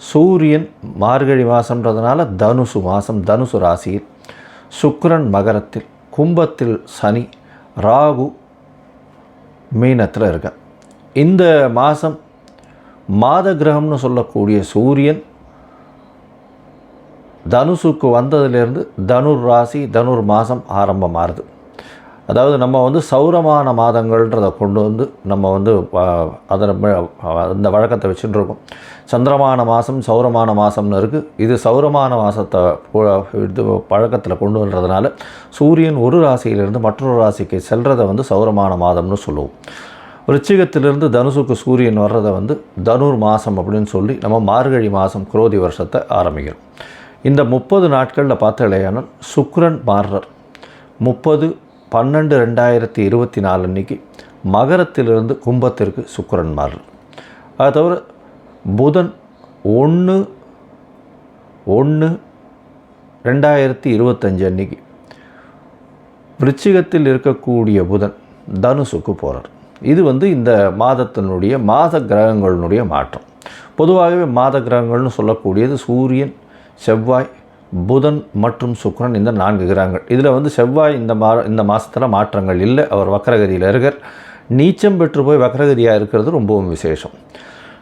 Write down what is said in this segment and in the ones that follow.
சூரியன் மார்கழி மாதம்ன்றதுனால தனுசு மாதம் தனுசு ராசியில் சுக்கரன் மகரத்தில் கும்பத்தில் சனி ராகு மீனத்தில் இருக்க இந்த மாதம் மாத கிரகம்னு சொல்லக்கூடிய சூரியன் தனுசுக்கு வந்ததுலேருந்து தனுர் ராசி தனுர் மாதம் ஆரம்பமாகுது அதாவது நம்ம வந்து சௌரமான மாதங்கள்ன்றதை கொண்டு வந்து நம்ம வந்து அதை அந்த வழக்கத்தை வச்சுட்டு இருக்கோம். சந்திரமான மாதம் சௌரமான மாதம்னு இருக்குது இது சௌரமான மாதத்தை இது பழக்கத்தில் கொண்டு வர்றதுனால சூரியன் ஒரு ராசியிலிருந்து மற்றொரு ராசிக்கு செல்றதை வந்து சௌரமான மாதம்னு சொல்லுவோம். ரிச்சிகத்திலிருந்து தனுசுக்கு சூரியன் வர்றதை வந்து தனுர் மாதம் அப்படின்னு சொல்லி நம்ம மார்கழி மாதம் குரோதி வருஷத்தை ஆரம்பிக்கிறோம். இந்த முப்பது நாட்களில் பார்த்தாலேயானால் சுக்ரன் மார்ரர் முப்பது பன்னெண்டு ரெண்டாயிரத்தி இருபத்தி நாலு அன்றைக்கி மகரத்திலிருந்து கும்பத்திற்கு சுக்கரன் மாறுறார் அதை தவிர புதன் ஒன்று ஒன்று ரெண்டாயிரத்தி இருபத்தஞ்சு அன்னைக்கு. விருச்சிகத்தில் இருக்கக்கூடிய புதன் தனுசுக்கு போகிறார் இது வந்து இந்த மாதத்தினுடைய மாத கிரகங்களினுடைய மாற்றம். பொதுவாகவே மாத கிரகங்கள்னு சொல்லக்கூடியது சூரியன் செவ்வாய் புதன் மற்றும் சுக்கரன் இந்த நான்கு கிரகங்கள். இதில் வந்து செவ்வாய் இந்த மா இந்த மாதத்தில் மாற்றங்கள் இல்லை. அவர் வக்கரகதியில் இருக்கார். நீச்சம் பெற்று போய் வக்கரகதியாக இருக்கிறது ரொம்பவும் விசேஷம்.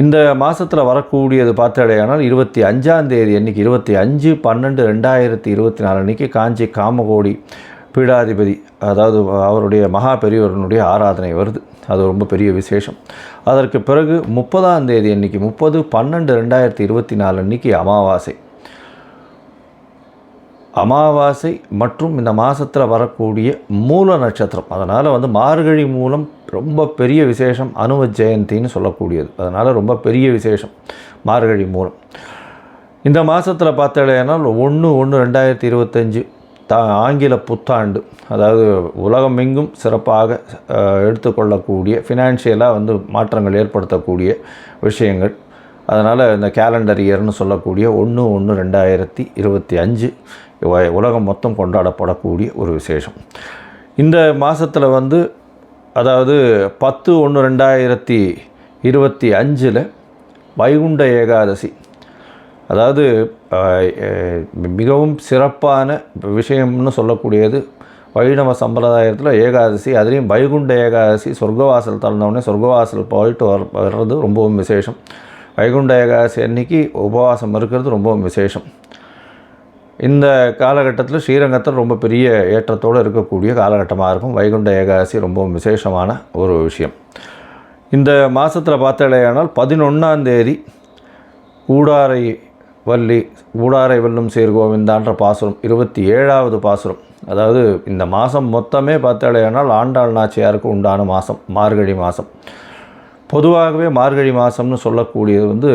இந்த மாதத்தில் வரக்கூடியது பார்த்தடையானால் இருபத்தி அஞ்சாம் தேதி அன்றைக்கி இருபத்தி அஞ்சு பன்னெண்டு ரெண்டாயிரத்தி இருபத்தி நாலு அன்றைக்கி காஞ்சி காமகோடி பீடாதிபதி அதாவது அவருடைய மகா பெரியவரனுடைய ஆராதனை வருது. அது ரொம்ப பெரிய விசேஷம். அதற்கு பிறகு முப்பதாம் தேதி அன்றைக்கி முப்பது பன்னெண்டு ரெண்டாயிரத்தி இருபத்தி நாலு அன்றைக்கி அமாவாசை. அமாவாசை மற்றும் இந்த மாதத்தில் வரக்கூடிய மூல நட்சத்திரம். அதனால் வந்து மார்கழி மூலம் ரொம்ப பெரிய விசேஷம் அனும ஜெயந்தின்னு சொல்லக்கூடியது. அதனால் ரொம்ப பெரிய விசேஷம் மார்கழி மூலம். இந்த மாதத்தில் பார்த்தாலேனால் ஒன்று ஒன்று ரெண்டாயிரத்தி இருபத்தஞ்சு தா ஆங்கில புத்தாண்டு. அதாவது உலகமெங்கும் சிறப்பாக எடுத்துக்கொள்ளக்கூடிய ஃபினான்ஷியலாக வந்து மாற்றங்கள் ஏற்படுத்தக்கூடிய விஷயங்கள். அதனால் இந்த கேலண்டர் இயர்னு சொல்லக்கூடிய ஒன்று ஒன்று ரெண்டாயிரத்தி இருபத்தி அஞ்சு உலகம் மொத்தம் கொண்டாடப்படக்கூடிய ஒரு விசேஷம். இந்த மாதத்தில் வந்து அதாவது பத்து ஒன்று ரெண்டாயிரத்தி இருபத்தி அஞ்சில் வைகுண்ட ஏகாதசி. அதாவது மிகவும் சிறப்பான விஷயம்னு சொல்லக்கூடியது வைணவ சம்பிரதாயத்தில் ஏகாதசி அதுலேயும் வைகுண்ட ஏகாதசி சொர்க்கவாசல் திறந்தவுடனே சொர்க்கவாசல் போயிட்டு வர வர்றது ரொம்பவும் விசேஷம். வைகுண்ட ஏகாதசி அன்னைக்கு உபவாசம் இருக்கிறது ரொம்பவும் விசேஷம். இந்த காலகட்டத்தில் ஸ்ரீரங்கத்தில் ரொம்ப பெரிய ஏற்றத்தோடு இருக்கக்கூடிய காலகட்டமாக இருக்கும். வைகுண்ட ஏகாதசி ரொம்பவும் விசேஷமான ஒரு விஷயம். இந்த மாதத்தில் பார்த்தாலேயானால் பதினொன்றாம் தேதி கூடாரை வள்ளி கூடாரை வெல்லும் சேர் கோவிந்தான்ற பாசுரம் இருபத்தி ஏழாவது பாசுரம். அதாவது இந்த மாதம் மொத்தமே பார்த்தாலேயானால் ஆண்டாள் நாச்சியாருக்கு உண்டான மாதம் மார்கழி மாதம் பொதுவாகவே மார்கழி மாதம்னு சொல்லக்கூடியது வந்து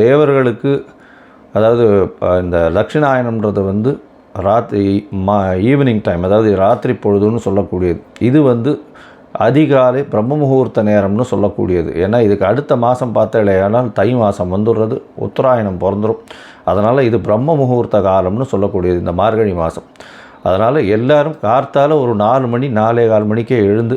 தேவர்களுக்கு அதாவது இந்த தட்சிணாயனம்ன்றது வந்து ராத்திரி மா ஈவினிங் டைம் அதாவது ராத்திரி பொழுதுன்னு சொல்லக்கூடியது. இது வந்து அதிகாலை பிரம்ம முகூர்த்த நேரம்னு சொல்லக்கூடியது. ஏன்னா இதுக்கு அடுத்த மாதம் பார்த்தாலேயானால் தை மாதம் வந்துடுறது உத்தராயணம் பிறந்துடும் அதனால் இது பிரம்ம முகூர்த்த காலம்னு சொல்லக்கூடியது இந்த மார்கழி மாதம் அதனால் எல்லோரும் கார்த்தால் ஒரு நாலு மணி நாலே கால் மணிக்கே எழுந்து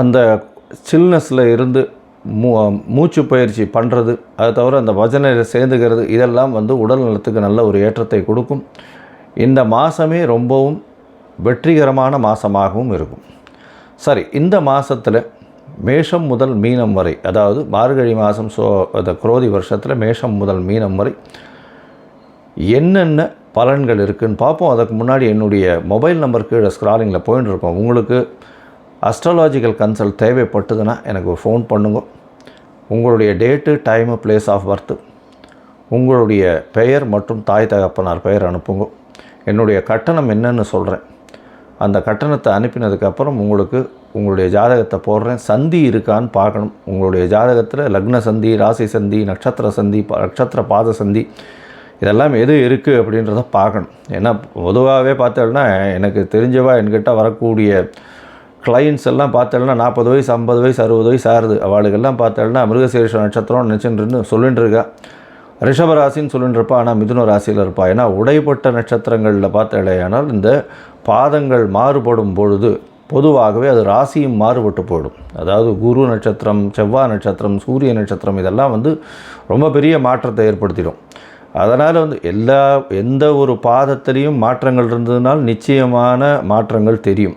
அந்த சில்னஸில் இருந்து மூ மூச்சு பயிற்சி பண்ணுறது அது தவிர அந்த பஜனை சேர்ந்துக்கிறது இதெல்லாம் வந்து உடல் நலத்துக்கு நல்ல ஒரு ஏற்றத்தை கொடுக்கும். இந்த மாதமே ரொம்பவும் வெற்றிகரமான மாதமாகவும் இருக்கும். சரி இந்த மாதத்தில் மேஷம் முதல் மீனம் வரை அதாவது மார்கழி மாதம் சோ அந்த குரோதி வருஷத்தில் மேஷம் முதல் மீனம் வரை என்னென்ன பலன்கள் இருக்குதுன்னு பார்ப்போம். அதுக்கு முன்னாடி என்னுடைய மொபைல் நம்பர் கீழே ஸ்க்ராலிங்கில் போயின்னு இருக்கோம். உங்களுக்கு அஸ்ட்ராலாஜிக்கல் கன்சல்ட் தேவைப்பட்டதுன்னா எனக்கு ஃபோன் பண்ணுங்க. உங்களுடைய date time place of birth உங்களுடைய பெயர் மற்றும் தாய் தகப்பனார் பெயர் அனுப்புங்க. என்னுடைய கட்டணம் என்னன்னு சொல்கிறேன் அந்த கட்டணத்தை அனுப்பினதுக்கப்புறம் உங்களுக்கு உங்களுடைய ஜாதகத்தை போடுறேன். சந்தி இருக்கான்னு பார்க்கணும். உங்களுடைய ஜாதகத்தில் லக்ன சந்தி ராசி சந்தி நட்சத்திர சந்தி நட்சத்திர பாத சந்தி இதெல்லாம் எது இருக்குது அப்படின்றத பார்க்கணும். ஏன்னா பொதுவாகவே பார்த்தோம்னா எனக்கு தெரிஞ்சவா என்கிட்ட வரக்கூடிய கிளைண்ட்ஸ் எல்லாம் பார்த்தோம்னா நாற்பது வயசு ஐம்பது வயசு அறுபது வயசு ஆறுது. அவளுக்கெல்லாம் பார்த்தோம்னா மிருகசீரிஷ நட்சத்திரம் நினச்சின்னு சொல்லிட்டு இருக்கா ரிஷபராசின்னு சொல்லிட்டு இருப்பா ஆனால் மிதுன ராசியில் இருப்பா. ஏன்னா உடைப்பட்ட நட்சத்திரங்களில் பார்த்தாலேயானால் இந்த பாதங்கள் மாறுபடும் பொழுது பொதுவாகவே அது ராசியும் மாறுபட்டு போயிடும். அதாவது குரு நட்சத்திரம் செவ்வாய் நட்சத்திரம் சூரிய நட்சத்திரம் இதெல்லாம் வந்து ரொம்ப பெரிய மாற்றத்தை ஏற்படுத்திடும். அதனால் வந்து எல்லா எந்த ஒரு பாதத்திலையும் மாற்றங்கள் இருந்ததுனால் நிச்சயமான மாற்றங்கள் தெரியும்.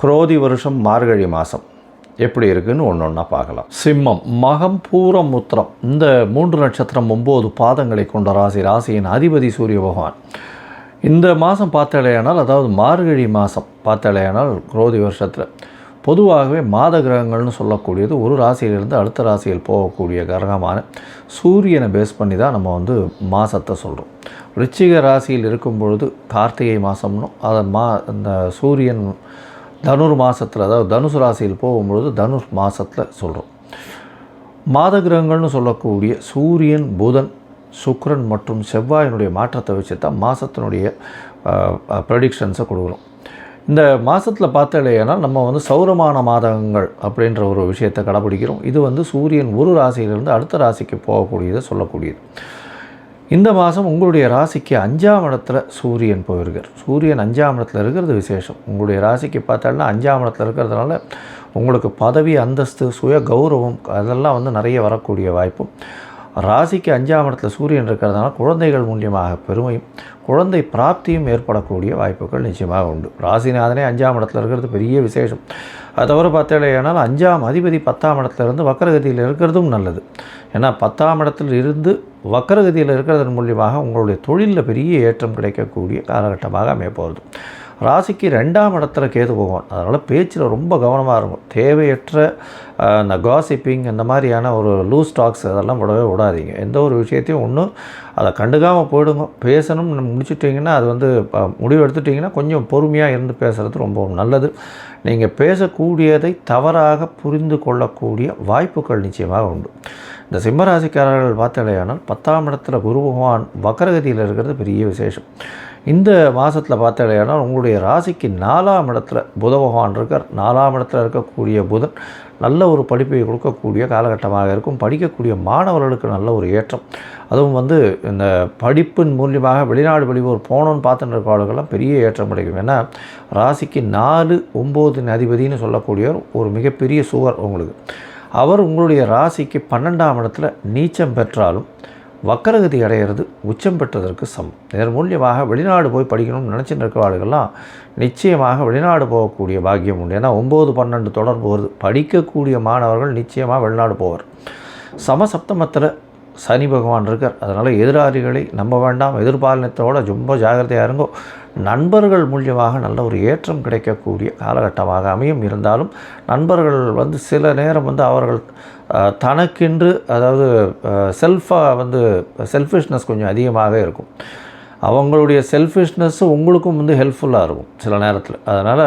குரோதி வருஷம் மார்கழி மாதம் எப்படி இருக்குன்னு ஒன்று ஒன்றா பார்க்கலாம். சிம்மம் மகம் பூரம் உத்திரம் இந்த மூன்று நட்சத்திரம் ஒம்பது பாதங்களை கொண்ட ராசி ராசியின் அதிபதி சூரிய பகவான். இந்த மாதம் பார்த்தாலேயானால் அதாவது மார்கழி மாதம் பார்த்தாலேயானால் குரோதி வருஷத்தில். பொதுவாகவே மாத கிரகங்கள்னு சொல்லக்கூடியது ஒரு ராசியிலிருந்து அடுத்த ராசியில் போகக்கூடிய கிரகமான சூரியனை பேஸ் பண்ணி தான் நம்ம வந்து மாதத்தை சொல்கிறோம் ரிச்சிக ராசியில் இருக்கும் பொழுது கார்த்திகை மாதம்னும் அதன் மா அந்த சூரியன் தனுர் மாதத்தில் அதாவது தனுசு ராசியில் போகும்பொழுது தனுர் மாதத்தில் சொல்கிறோம் மாத கிரகங்கள்னு சொல்லக்கூடிய சூரியன் புதன் சுக்ரன் மற்றும் செவ்வாயினுடைய மாற்றத்தை வச்சு தான் மாதத்தினுடைய ப்ரெடிக்ஷன்ஸை கொடுக்குறோம். இந்த மாதத்தில் பார்த்தலையானா நம்ம வந்து சௌரமான மாதங்கள் அப்படின்ற ஒரு விஷயத்தை கடைப்பிடிக்கிறோம் இது வந்து சூரியன் ஒரு ராசியிலிருந்து அடுத்த ராசிக்கு போகக்கூடியதை சொல்லக்கூடியது. இந்த மாதம் உங்களுடைய ராசிக்கு அஞ்சாம் இடத்துல சூரியன் போயிருக்கார். சூரியன் அஞ்சாம் இடத்துல இருக்கிறது விசேஷம். உங்களுடைய ராசிக்கு பார்த்தாலும் அஞ்சாம் இடத்துல இருக்கிறதுனால உங்களுக்கு பதவி அந்தஸ்து சுய கௌரவம் அதெல்லாம் வந்து நிறைய வரக்கூடிய வாய்ப்பும் ராசிக்கு அஞ்சாம் இடத்துல சூரியன் இருக்கிறதுனால குழந்தைகள் மூலியமாக பெருமையும் குழந்தை பிராப்தியும் ஏற்படக்கூடிய வாய்ப்புகள் நிச்சயமாக உண்டு. ராசிநாதனே அஞ்சாம் இடத்துல இருக்கிறது பெரிய விசேஷம். அது தவிர பார்த்தேனால் அஞ்சாம் அதிபதி பத்தாம் இடத்துல இருந்து வக்கரகதியில் இருக்கிறதும் நல்லது. ஏன்னா பத்தாம் இடத்தில் இருந்து வக்கரகதியில் இருக்கிறதன் மூலியமாக உங்களுடைய தொழிலில் பெரிய ஏற்றம் கிடைக்கக்கூடிய காலகட்டமாக அமையப்போகிறது. ராசிக்கு ரெண்டாம் இடத்துல கேது போகும் அதனால் பேச்சில் ரொம்ப கவனமாக இருக்கும். தேவையற்ற இந்த காசிப்பிங் இந்த மாதிரியான ஒரு லூஸ் டாக்ஸ் அதெல்லாம் விடவே விடாதீங்க. எந்த ஒரு விஷயத்தையும் ஒன்றும் அதை கண்டுக்காமல் போயிடுங்க. பேசணும்னு முடிச்சுட்டிங்கன்னா அது வந்து ப- முடிவு எடுத்துட்டிங்கன்னா கொஞ்சம் பொறுமையாக இருந்து பேசுகிறது ரொம்ப நல்லது. நீங்கள் பேசக்கூடியதை தவறாக புரிந்து கொள்ளக்கூடிய வாய்ப்புகள் நிச்சயமாக உண்டு. இந்த சிம்மராசிக்காரர்கள் பார்த்தாலேயானால் பத்தாம் இடத்துல குரு பகவான் வக்கரகதியில் இருக்கிறது பெரிய விசேஷம். இந்த மாதத்தில் பார்த்தாலேயானால் உங்களுடைய ராசிக்கு நாலாம் இடத்துல புத பகவான் இருக்கார். நாலாம் இடத்துல இருக்கக்கூடிய புதன் நல்ல ஒரு படிப்பை கொடுக்கக்கூடிய காலகட்டமாக இருக்கும். படிக்கக்கூடிய மாணவர்களுக்கு நல்ல ஒரு ஏற்றம். அதுவும் வந்து இந்த படிப்பின் மூலியமாக வெளிநாடு வெளியூர் போனோன்னு பார்த்துட்டு பெரிய ஏற்றம் கிடைக்கும். ஏன்னா ராசிக்கு நாலு ஒம்போதின் அதிபதினு சொல்லக்கூடியவர் ஒரு மிகப்பெரிய சுவர் உங்களுக்கு. அவர் உங்களுடைய ராசிக்கு பன்னெண்டாம் இடத்துல நீச்சம் பெற்றாலும் வக்கரகதி அடையிறது உச்சம் பெற்றதற்கு சமம். இதன் மூலியமாக வெளிநாடு போய் படிக்கணும்னு நினச்சிட்டு இருக்கிறவாளுகள்லாம் நிச்சயமாக வெளிநாடு போகக்கூடிய பாக்கியம் உண்டு. ஏன்னா ஒம்பது பன்னெண்டு தொடர்பு வருது. படிக்கக்கூடிய மாணவர்கள் நிச்சயமாக வெளிநாடு போவார். சமசப்தமத்தில் சனி பகவான் இருக்கார். அதனால் எதிராளிகளை நம்ப வேண்டாம். எதிர்பாலினத்தோட ரொம்ப ஜாகிரதையாக இருங்கோ. நண்பர்கள் மூலியமாக நல்ல ஒரு ஏற்றம் கிடைக்கக்கூடிய காலகட்டமாக அமையும். இருந்தாலும் நண்பர்கள் வந்து சில நேரம் வந்து அவர்கள் தனக்கென்று அதாவது செல்ஃபாக வந்து செல்ஃபிஷ்னஸ் கொஞ்சம் அதிகமாக இருக்கும். அவங்களுடைய செல்ஃபிஷ்னஸ்ஸு உங்களுக்கும் வந்து ஹெல்ப்ஃபுல்லாக இருக்கும் சில நேரத்தில். அதனால்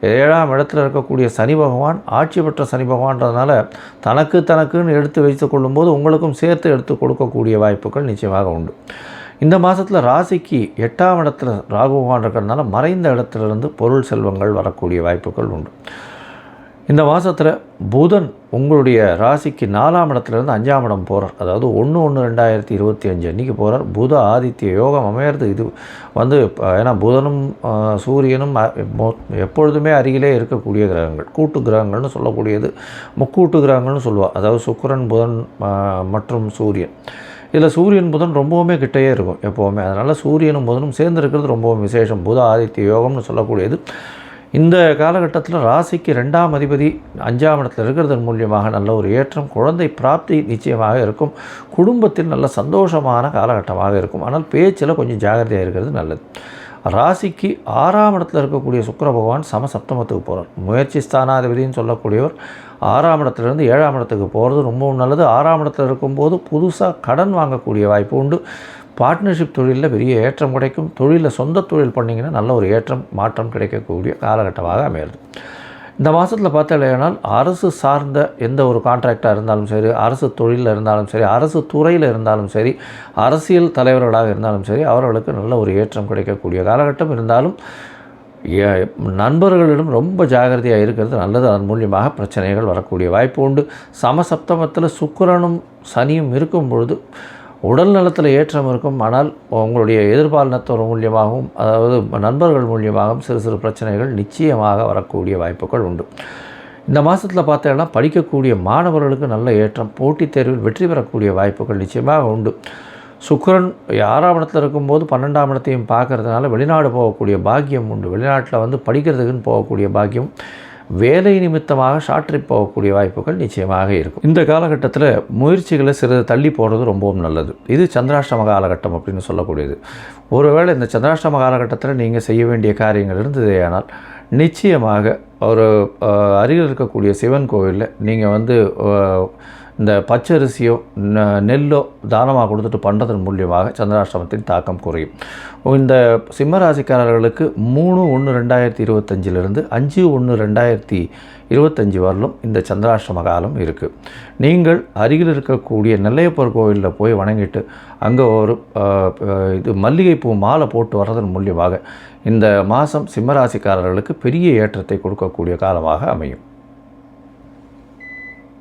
ஏழாம் இடத்துல இருக்கக்கூடிய சனி பகவான் ஆட்சி பெற்ற சனி பகவான்றதுனால தனக்கு தனக்குன்னு எடுத்து வைத்து கொள்ளும்போது உங்களுக்கும் சேர்த்து எடுத்து கொடுக்கக்கூடிய வாய்ப்புகள் நிச்சயமாக உண்டு. இந்த மாதத்தில் ராசிக்கு எட்டாம் இடத்துல ராகு பகவான் இருக்கிறதுனால மறைந்த இடத்துலேருந்து பொருள் செல்வங்கள் வரக்கூடிய வாய்ப்புகள் உண்டு. இந்த மாதத்தில் புதன் உங்களுடைய ராசிக்கு நாலாம் இடத்துலேருந்து அஞ்சாம் இடம் போகிறார் அதாவது ஒன்று ஒன்று ரெண்டாயிரத்தி இருபத்தி அஞ்சு அன்றைக்கி போகிறார் புத ஆதித்ய யோகம் அமையிறது இது வந்து ஏன்னா புதனும் சூரியனும் எப்பொழுதுமே அருகிலே இருக்கக்கூடிய கிரகங்கள். கூட்டு கிரகங்கள்னு சொல்லக்கூடியது முக்கூட்டு கிரகங்கள்னு சொல்லுவாள் அதாவது சுக்கரன் புதன் மற்றும் சூரியன். இதில் சூரியன் புதன் ரொம்பவுமே கிட்டேயே இருக்கும் எப்போவுமே. அதனால் சூரியனும் புதனும் சேர்ந்து இருக்கிறது ரொம்பவும் விசேஷம். புத ஆதித்ய யோகம்னு சொல்லக்கூடியது. இந்த காலகட்டத்தில் ராசிக்கு ரெண்டாம் அதிபதி அஞ்சாம் இடத்துல இருக்கிறதன் மூலியமாக நல்ல ஒரு ஏற்றம் குழந்தை பிராப்தி நிச்சயமாக இருக்கும். குடும்பத்தில் நல்ல சந்தோஷமான காலகட்டமாக இருக்கும். ஆனால் பேச்சில் கொஞ்சம் ஜாகிரதையாக இருக்கிறது நல்லது. ராசிக்கு ஆறாம் இடத்துல இருக்கக்கூடிய சுக்கர பகவான் சமசப்தமத்துக்கு போகிறார் முயற்சி ஸ்தானாதிபதின்னு சொல்லக்கூடியவர் ஆறாம் இடத்துலேருந்து ஏழாம் இடத்துக்கு போகிறது ரொம்பவும் நல்லது. ஆறாம் இடத்துல இருக்கும்போது புதுசாக கடன் வாங்கக்கூடிய வாய்ப்பு உண்டு. பார்ட்னர்ஷிப் தொழிலில் பெரிய ஏற்றம் கிடைக்கும். தொழிலில் சொந்த தொழில் பண்ணிங்கன்னா நல்ல ஒரு ஏற்றம் மாற்றம் கிடைக்கக்கூடிய காலகட்டமாக அமையிறது. இந்த மாதத்தில் பார்த்தாலேனால் அரசு சார்ந்த எந்த ஒரு கான்ட்ராக்டாக இருந்தாலும் சரி அரசு தொழிலில் இருந்தாலும் சரி அரசு துறையில் இருந்தாலும் சரி அரசியல் தலைவர்களாக இருந்தாலும் சரி அவர்களுக்கு நல்ல ஒரு ஏற்றம் கிடைக்கக்கூடிய காலகட்டம் இருந்தாலும் ஏ- நண்பர்களிடம் ரொம்ப ஜாகிரதையாக இருக்கிறது நல்லது. அதன் மூலியமாக பிரச்சனைகள் வரக்கூடிய வாய்ப்பு உண்டு. சமசப்தமத்தில் சுக்கரனும் சனியும் இருக்கும் பொழுது உடல் நலத்தில் ஏற்றம் இருக்கும். ஆனால் உங்களுடைய எதிர்பாலினத்தோர் மூலியமாகவும் அதாவது நண்பர்கள் மூலியமாகவும் சிறு சிறு பிரச்சனைகள் நிச்சயமாக வரக்கூடிய வாய்ப்புகள் உண்டு. இந்த மாதத்தில் பார்த்தீங்கன்னா படிக்கக்கூடிய மாணவர்களுக்கு நல்ல ஏற்றம் போட்டித் தேர்வில் வெற்றி பெறக்கூடிய வாய்ப்புகள் நிச்சயமாக உண்டு. சுக்கரன் ஆறாம் இடத்துல இருக்கும்போது பன்னெண்டாம் இடத்தையும் பார்க்கறதுனால வெளிநாடு போகக்கூடிய பாக்கியம் உண்டு. வெளிநாட்டில் வந்து படிக்கிறதுக்குன்னு போகக்கூடிய பாக்கியம் வேலை நிமித்தமாக ஷார்ட் போகக்கூடிய வாய்ப்புகள் நிச்சயமாக இருக்கும். இந்த காலகட்டத்தில் முயற்சிகளை சிறிது தள்ளி போகிறது ரொம்பவும் நல்லது. இது சந்திராஷ்டம காலகட்டம் அப்படின்னு சொல்லக்கூடியது. ஒருவேளை இந்த சந்திராஷ்டம காலகட்டத்தில் நீங்கள் செய்ய வேண்டிய காரியங்கள் இருந்ததேயானால் நிச்சயமாக ஒரு அருகில் இருக்கக்கூடிய சிவன் கோவிலில் நீங்கள் வந்து இந்த பச்சரிசியோ நெல்லோ தானமாக கொடுத்துட்டு பண்ணுறதன் மூலியமாக சந்திராஷ்டமத்தின் தாக்கம் குறையும். இந்த சிம்மராசிக்காரர்களுக்கு மூணு ஒன்று ரெண்டாயிரத்தி இருபத்தஞ்சிலிருந்து அஞ்சு ஒன்று ரெண்டாயிரத்தி இருபத்தஞ்சி வரலும் இந்த சந்திராஷ்டம காலம் இருக்குது நீங்கள் அருகில் இருக்கக்கூடிய நெல்லையப்பர் கோவிலில் போய் வணங்கிட்டு அங்கே ஒரு இது மல்லிகைப்பூ மாலை போட்டு வர்றதன் மூலியமாக இந்த மாதம் சிம்மராசிக்காரர்களுக்கு பெரிய ஏற்றத்தை கொடுக்கக்கூடிய காலமாக அமையும்.